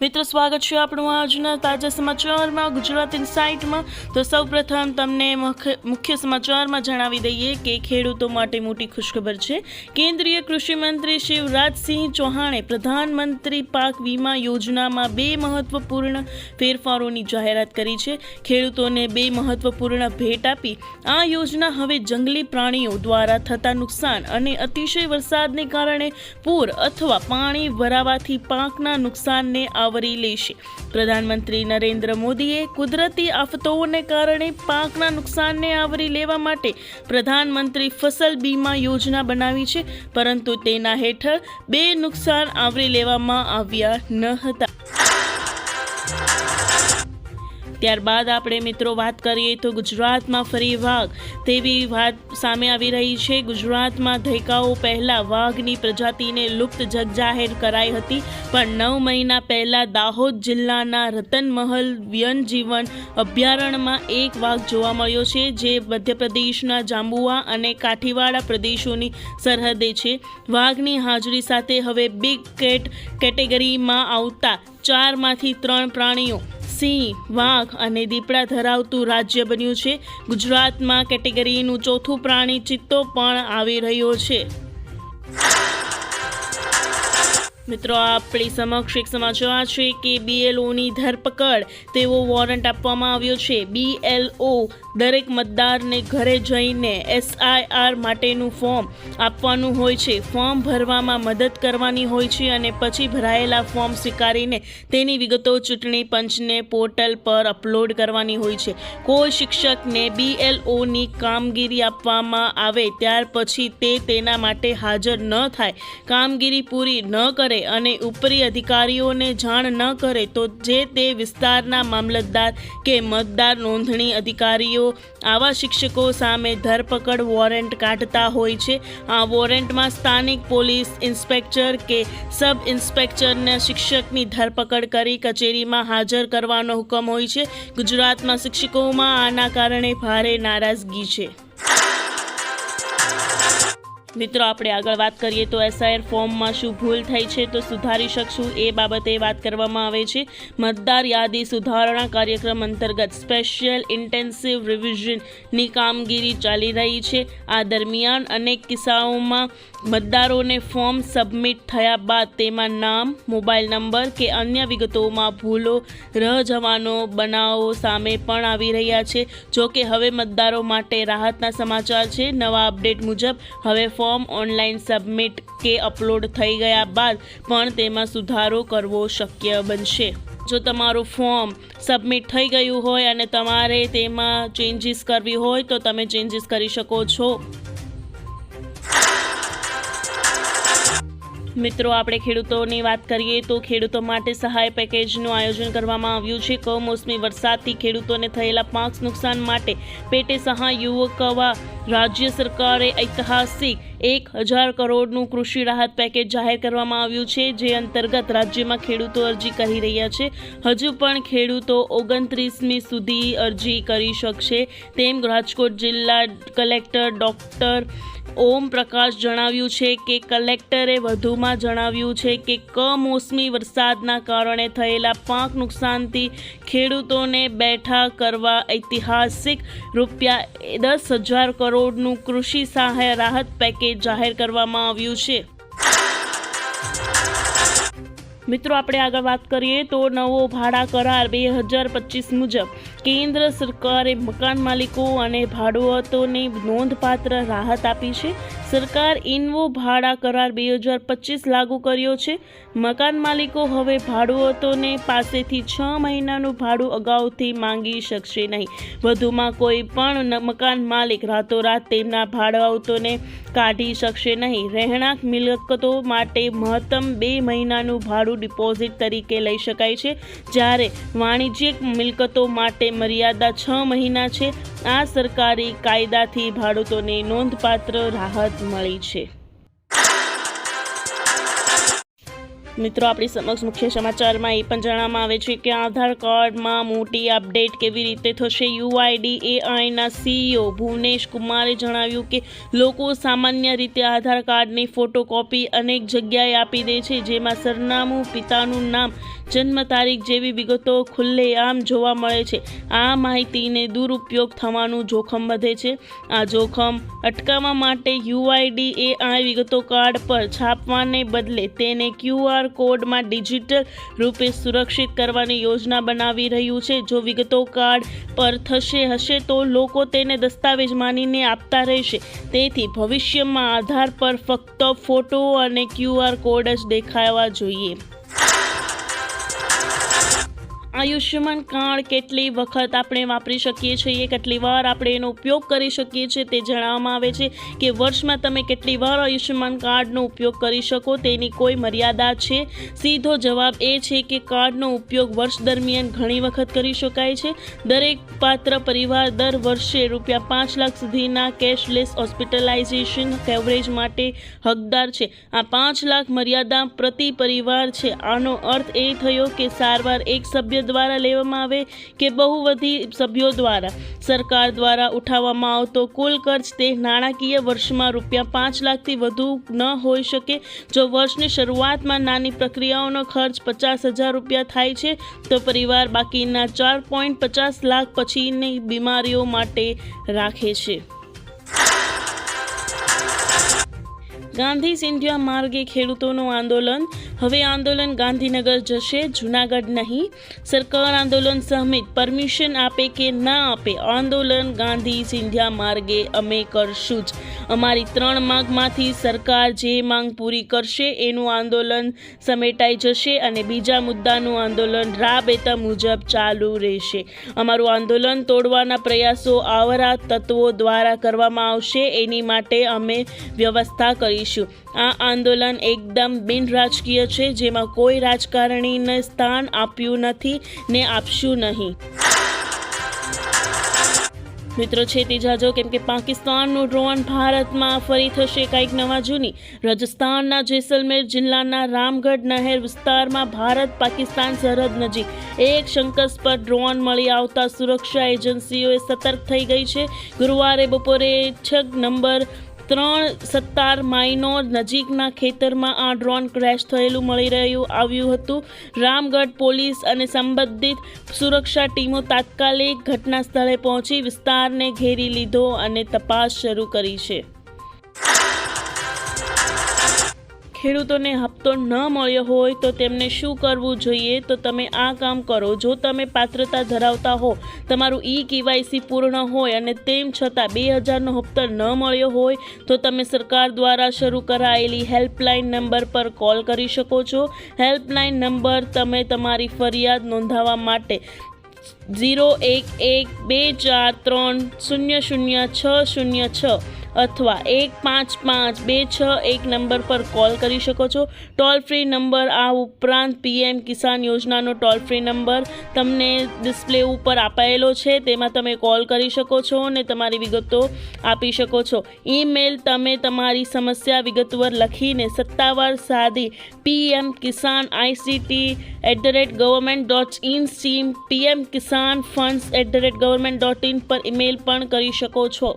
મિત્રો, સ્વાગત છે આપણું આજના તાજા સમાચારમાં ગુજરાત સાઇટમાં. તો સૌપ્રથમ તમને મુખ્ય સમાચારમાં જણાવી દઈએ કે ખેડૂતો માટે મોટી ખુશખબર છે. કેન્દ્રીય કૃષિમંત્રી શિવરાજસિંહ ચૌહાણે પ્રધાનમંત્રી પાક વીમા યોજનામાં બે મહત્વપૂર્ણ ફેરફારોની જાહેરાત કરી છે. ખેડૂતોને બે મહત્વપૂર્ણ ભેટ આપી. આ યોજના હવે જંગલી પ્રાણીઓ દ્વારા થતા નુકસાન અને અતિશય વરસાદને કારણે પૂર અથવા પાણી ભરાવાથી પાકના નુકસાનને આવરી લેશે પ્રધાનમંત્રી નરેન્દ્ર મોદીએ કુદરતી આફતોને કારણે પાકના નુકસાનને આવરી લેવા માટે પ્રધાનમંત્રી ફસલ બીમા યોજના બનાવી છે, પરંતુ તેના હેઠળ બે નુકસાન આવરી લેવામાં આવ્યા ન હતા. ત્યારબાદ આપણે મિત્રો વાત કરીએ તો ગુજરાતમાં ફરી વાઘ. તેવી વાત સામે આવી રહી છે. ગુજરાતમાં ધૈકાઓ પહેલાં વાઘની પ્રજાતિને લુપ્ત જગજાહેર કરાઈ હતી. પણ નવ મહિના પહેલાં દાહોદ જિલ્લાના રતનમહલ વન્યજીવન અભયારણ્યમાં એક વાઘ જોવા મળ્યો છે, જે મધ્યપ્રદેશના જાંબુઆ અને કાઠીવાડા પ્રદેશોની સરહદે છે. વાઘની હાજરી સાથે હવે બિગ કેટ કેટેગરીમાં આવતા ચારમાંથી ત્રણ પ્રાણીઓ સિંહ, વાઘ અને દીપડા ધરાવતું રાજ્ય બન્યું છે. ગુજરાતમાં કેટેગરીનું ચોથું પ્રાણી ચિત્તો પણ આવી રહ્યો છે. મિત્રો આપણી સમક્ષ એક સમાચાર છે કે બીએલઓની ધરપકડ તેવો વોરંટ આપવામાં આવ્યો છે. બીએલઓ દરેક મતદારને ઘરે જઈને એસઆઈઆર માટેનું ફોર્મ આપવાનું હોય છે. ફોર્મ ભરવામાં મદદ કરવાની હોય છે અને પછી ભરાયેલા ફોર્મ સ્વીકારીને તેની વિગતો ચૂંટણી પંચને પોર્ટલ પર અપલોડ કરવાની હોય છે. કોઈ શિક્ષકને બીએલઓની કામગીરી આપવામાં આવે ત્યાર પછી તે તેના માટે હાજર ન થાય. કામગીરી પૂરી ન કરે અને ઉપરી અધિકારીઓને જાણ ન કરે તો જે તે વિસ્તારના મામલતદાર કે મતદાર નોંધણી અધિકારીઓ, આવા શિક્ષકો સામે ધરપકડ વોરંટ કાઢતા હોય છે. આ વોરંટમાં સ્થાનિક પોલીસ ઇન્સ્પેક્ટર કે સબ ઇન્સ્પેક્ટરને શિક્ષકની ધરપકડ કરી કચેરીમાં હાજર કરવાનો હુકમ હોય છે. ગુજરાતમાં શિક્ષકોમાં આના કારણે ભારે નારાજગી છે. મિત્રો, આપણે આગળ વાત કરીએ તો એસઆઈઆર ફોર્મમાં શું ભૂલ થઈ છે તો સુધારી શકશું એ બાબતે વાત કરવામાં આવે છે. મતદાર યાદી સુધારણા કાર્યક્રમ અંતર્ગત સ્પેશિયલ ઇન્ટેન્સિવ રિવિઝનની કામગીરી ચાલી રહી છે. આ દરમિયાન અનેક કિસ્સાઓમાં મતદારોને ફોર્મ સબમિટ થયા બાદ તેમાં નામ, મોબાઈલ નંબર કે અન્ય વિગતોમાં ભૂલો, રહ જવાનો બનાવો સામે પણ આવી રહ્યા છે. જો કે હવે મતદારો માટે રાહતના સમાચાર છે. નવા અપડેટ મુજબ હવે ફોર્મ ઓનલાઈન સબમિટ કે અપલોડ થઈ ગયા બાદ પણ તેમાં સુધારો કરવો શક્ય બનશે. જો તમારું ફોર્મ સબમિટ થઈ ગયું હોય અને તમારે તેમાં ચેન્જીસ કરવી હોય તો તમે ચેન્જીસ કરી શકો છો. મિત્રો, આપણે ખેડૂતોની વાત કરીએ તો ખેડૂતો માટે સહાય પેકેજનું આયોજન કરવામાં આવ્યું છે. કમોસમી વરસાદથી ખેડૂતોને થયેલા પાક નુકસાન માટે પેટે સહાય યુવકવા રાજ્ય સરકારે ઐતિહાસિક એક હજાર કરોડનું કૃષિ રાહત પેકેજ જાહેર કરવામાં આવ્યું છે, જે અંતર્ગત રાજ્યમાં ખેડૂતો અરજી કરી રહ્યા છે. હજુ પણ ખેડૂતો ઓગણત્રીસમી સુધી અરજી કરી શકશે. તેમ રાજકોટ જિલ્લા કલેક્ટર ડૉક્ટર ઓમ પ્રકાશ જણાવ્યું છે કે, કલેક્ટરે વધુમાં જણાવ્યું છે કે, કમોસમી વરસાદના કારણે થયેલા પાક નુકસાનથી ખેડૂતોને બેઠા કરવા ઐતિહાસિક રૂપિયા દસ હજાર કરોડનું કૃષિ સહાય રાહત પેકેજ જાહેર કરવામાં આવ્યું છે. મિત્રો, આપણે આગળ વાત કરીએ તો નવો ભાડા કરાર બે હજાર પચીસ મુજબ કેન્દ્ર સરકારે મકાન માલિકો અને ભાડુઆતોને નોંધપાત્ર રાહત આપી છે. સરકાર ઇનવો ભાડા કરાર બે હજાર પચીસ લાગુ કર્યો છે. મકાન માલિકો હવે ભાડુઆતોને પાસેથી છ મહિનાનું ભાડું અગાઉથી માંગી શકશે નહીં. વધુમાં કોઈ પણ મકાન માલિક રાતોરાત તેમના ભાડુઆતોને કાઢી શકશે નહીં. રહેણાંક મિલકતો માટે મહત્તમ બે મહિનાનું ભાડું ડિપોઝિટ તરીકે લઈ શકાય છે, જ્યારે વાણિજ્યિક મિલકતો માટે મર્યાદા છ મહિના છે. આ સરકારી કાયદાથી ભાડૂતોને નોંધપાત્ર રાહત મળી છે. મિત્રો, આપણી સમક્ષ મુખ્ય સમાચારમાં એ પણ જણાવવામાં આવે છે કે આધાર કાર્ડમાં મોટી અપડેટ કેવી રીતે થશે? યુઆઈડી એઆઈના સીઈઓ ભુવનેશ કુમારે જણાવ્યું કે લોકો સામાન્ય રીતે આધાર કાર્ડની ફોટોકોપી અનેક જગ્યાએ આપી દે છે, જેમાં સરનામું, પિતાનું નામ જન્મ તારીખ જેવી વિગતો ખુલ્લેઆમ જોવા મળે છે. આ માહિતીને દુરુપયોગ થવાનું જોખમ વધે છે. આ જોખમ અટકાવવા માટે યુઆઈડીએ આ વિગતો કાર્ડ પર છાપવાને બદલે તેને ક્યુઆર કોડમાં ડિજિટલ રૂપે સુરક્ષિત કરવાની યોજના બનાવી રહ્યું છે. જો વિગતો કાર્ડ પર થશે હશે તો લોકો તેને દસ્તાવેજ માનીને આપતા રહેશે. તેથી ભવિષ્યમાં આધાર પર ફક્ત ફોટો અને ક્યુઆર કોડ જ દેખાવા જોઈએ. આયુષ્યમાન કાર્ડ કેટલી વખત આપણે વાપરી શકીએ છીએ, કેટલી વાર આપણે એનો ઉપયોગ કરી શકીએ છીએ તે જણાવવામાં આવે છે કે વર્ષમાં તમે કેટલી વાર આયુષ્યમાન કાર્ડનો ઉપયોગ કરી શકો તેની કોઈ મર્યાદા છે? સીધો જવાબ એ છે કે કાર્ડનો ઉપયોગ વર્ષ દરમિયાન ઘણી વખત કરી શકાય છે. દરેક પાત્ર પરિવાર દર વર્ષે રૂપિયા પાંચ લાખ સુધીના કેશલેસ હોસ્પિટલાઇઝેશન કવરેજ માટે હકદાર છે. આ પાંચ લાખ મર્યાદા પ્રતિ પરિવાર છે. આનો અર્થ એ થયો કે સારવાર એક સભ્ય દ્વારા લેવામાં આવે કે બહુવધી સભ્યો દ્વારા. સરકાર દ્વારા ઉઠાવવામાં આવતો કુલ ખર્ચ તે નાણાકીય વર્ષમાં રૂપિયા પાંચ લાખથી વધુ ન હોઈ શકે. જો વર્ષની શરૂઆતમાં નાની પ્રક્રિયાઓનો ખર્ચ પચાસ હજાર રૂપિયા થાય છે, તો પરિવાર બાકીના ચાર પોઈન્ટ પચાસ લાખ પછીની બીમારીઓ માટે રાખે છે. ગાંધી સિંધિયા માર્ગે ખેડૂતોનું આંદોલન હવે આંદોલન ગાંધીનગર જશે, જુનાગઢ નહીં. સરકાર આંદોલન સમિત પરમિશન આપે કે ના આપે, આંદોલન ગાંધી સિંધિયા માર્ગે અમે કરશું જ. અમારી ત્રણ માંગમાંથી સરકાર જે માંગ પૂરી કરશે, એનું આંદોલન સમેટાઈ જશે અને બીજા મુદ્દાનું આંદોલન રાબેતા મુજબ ચાલુ રહેશે. અમારું આંદોલન તોડવાના પ્રયાસો આવરા તત્વો દ્વારા કરવામાં આવશે, એની માટે અમે વ્યવસ્થા કરીશું. આ આંદોલન એકદમ બિન રાજકીય છે, જેમાં કોઈ રાજકારણીને સ્થાન આપ્યું નથી ને આપશું નહીં. મિત્રો, છેતી જાજો, કેમ કે પાકિસ્તાનનું ડ્રોન ભારતમાં ફરી થશે કંઈક નવા જૂની. રાજસ્થાનના જેસલમેર જિલ્લાના રામગઢ નહેર વિસ્તારમાં ભારત પાકિસ્તાન સરહદ નજીક એક શંકાસ્પદ ડ્રોન મળી આવતા સુરક્ષા એજન્સીઓએ સતર્ક થઈ ગઈ છે. ગુરુવારે બપોરે છ નંબર ત્રણ સત્તાર માઇનોર નજીકના ખેતરમાં આ ડ્રોન ક્રેશ થયેલું મળી રહ્યું આવ્યું હતું. રામગઢ પોલીસ અને સંબંધિત સુરક્ષા ટીમો તાત્કાલિક ઘટના સ્થળે પહોંચી વિસ્તારને ઘેરી લીધો અને તપાસ શરૂ કરી છે. ખેડૂતોને હપ્તો ન મળ્યો હોય તો તેમને શું કરવું જોઈએ? તો તમે આ કામ કરો. જો તમે પાત્રતા ધરાવતા હો, તમારું ઈ કેવાયસી પૂર્ણ હોય અને તેમ છતાં બે હજારનો હપ્તો ન મળ્યો હોય, તો તમે સરકાર દ્વારા શરૂ કરાયેલી હેલ્પલાઇન નંબર પર કોલ કરી શકો છો. હેલ્પલાઇન નંબર તમે તમારી ફરિયાદ નોંધાવવા માટે ઝીરો એક એક બે ચાર ત્રણ શૂન્ય શૂન્ય છ શૂન્ય છ અથવા એક પાંચ પાંચ બે છ એક નંબર પર કોલ કરી શકો છો. ટોલ ફ્રી નંબર આ ઉપરાંત પીએમ કિસાન યોજનાનો ટોલ ફ્રી નંબર તમને ડિસ્પ્લે ઉપર અપાયેલો છે. તેમાં તમે કોલ કરી શકો છો અને તમારી વિગતો આપી શકો છો. ઈમેલ તમે તમારી સમસ્યા વિગતવાર લખીને સત્તાવાર સાદી PM Kisan ICT at the rate government dot in steam PM Kisan funds at the rate government dot in પર ઈમેલ પણ કરી શકો છો.